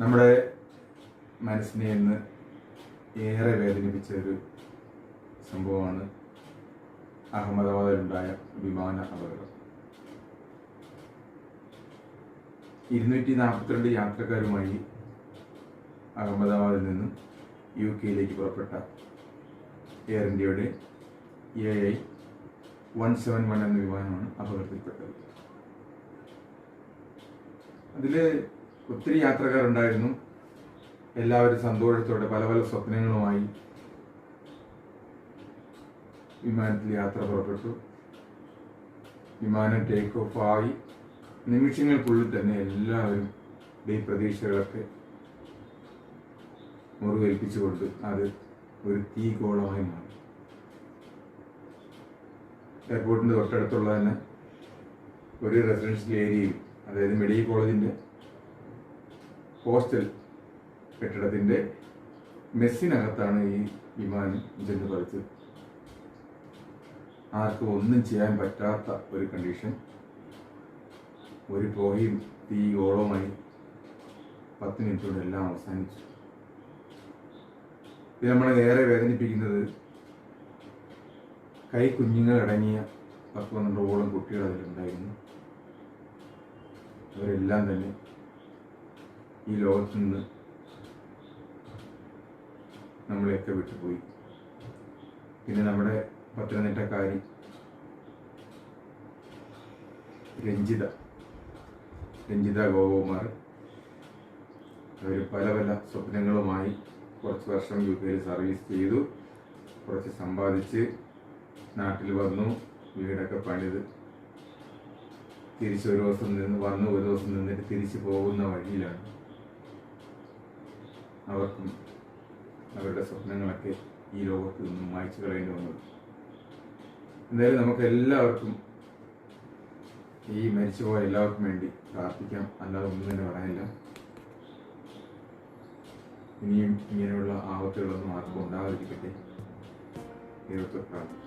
നമ്മുടെ മനസ്സിനെ ഇന്ന് ഏറെ വേദനിപ്പിച്ച ഒരു സംഭവമാണ് അഹമ്മദാബാദിലുണ്ടായ വിമാന അപകടം. ഇരുന്നൂറ്റി നാൽപ്പത്തിരണ്ട് യാത്രക്കാരുമായി അഹമ്മദാബാദിൽ നിന്നും യു കെയിലേക്ക് പുറപ്പെട്ട എയർ ഇന്ത്യയുടെ A I one seven one എന്ന വിമാനമാണ് അപകടത്തിൽപ്പെട്ടത്. അതിൽ ഒത്തിരി യാത്രക്കാരുണ്ടായിരുന്നു. എല്ലാവരും സന്തോഷത്തോടെ പല പല സ്വപ്നങ്ങളുമായി വിമാനത്തിൽ യാത്ര പുറപ്പെട്ടു. വിമാനം ടേക്ക് ഓഫ് ആയി. നിമിഷങ്ങൾക്കുള്ളിൽ തന്നെ എല്ലാവരും ഈ പ്രതീക്ഷകളൊക്കെ മുറിവേൽപ്പിച്ചു കൊടുത്തു. അത് ഒരു തീ ഗോളമായി മാറി എയർപോർട്ടിന്റെ തൊട്ടടുത്തുള്ള തന്നെ ഒരു റെസിഡൻഷ്യൽ ഏരിയയിൽ അതായത് മെഡിക്കൽ കോളേജിന്റെ ഹോസ്റ്റൽ കെട്ടിടത്തിന്റെ മെസ്സിനകത്താണ് ഈ വിമാനം ചെന്ന് പറിച്ചത് ആർക്കും ഒന്നും ചെയ്യാൻ പറ്റാത്ത ഒരു കണ്ടീഷൻ ഒരു പുകയും തീ ഓളവുമായി പത്ത് മിനിറ്റ് കൊണ്ട് എല്ലാം അവസാനിച്ചു. ഇത് നമ്മളെ ഏറെ വേദനിപ്പിക്കുന്നത് കൈ കുഞ്ഞുങ്ങൾ അടങ്ങിയ പത്ത് പന്ത്രണ്ടോളം കുട്ടികൾ അതിലുണ്ടായിരുന്നു. അവരെല്ലാം തന്നെ ഈ ലോകത്ത് നിന്ന് നമ്മളെയൊക്കെ വിട്ടുപോയി. പിന്നെ നമ്മുടെ പത്തനംതിട്ടക്കാരി രഞ്ജിത രഞ്ജിത ഗോപകുമാർ അവർ പല പല സ്വപ്നങ്ങളുമായി കുറച്ച് വർഷം യു കെയിൽ സർവീസ് ചെയ്തു കുറച്ച് സമ്പാദിച്ച് നാട്ടിൽ വന്നു വീടൊക്കെ പണിത്. തിരിച്ച് ഒരു ദിവസം നിന്ന് വന്നു ഒരു ദിവസം നിന്നിട്ട് തിരിച്ചു പോകുന്ന വഴിയിലാണ്. അവർക്കും അവരുടെ സ്വപ്നങ്ങളൊക്കെ ഈ ലോകത്ത് നിന്നും മായ്ച്ചു കളയേണ്ടി വന്നത്. എന്തായാലും നമുക്ക് എല്ലാവർക്കും ഈ മരിച്ചുപോയ എല്ലാവർക്കും വേണ്ടി പ്രാർത്ഥിക്കാം. അല്ലാതെ ഒന്നും തന്നെ പറയാനില്ല. ഇനിയും ഇങ്ങനെയുള്ള ആപത്തുകളൊന്നും ആർക്കും ഉണ്ടാകാതിരിക്കട്ടെ ദൈവത്തെ പ്രാർത്ഥിക്കും.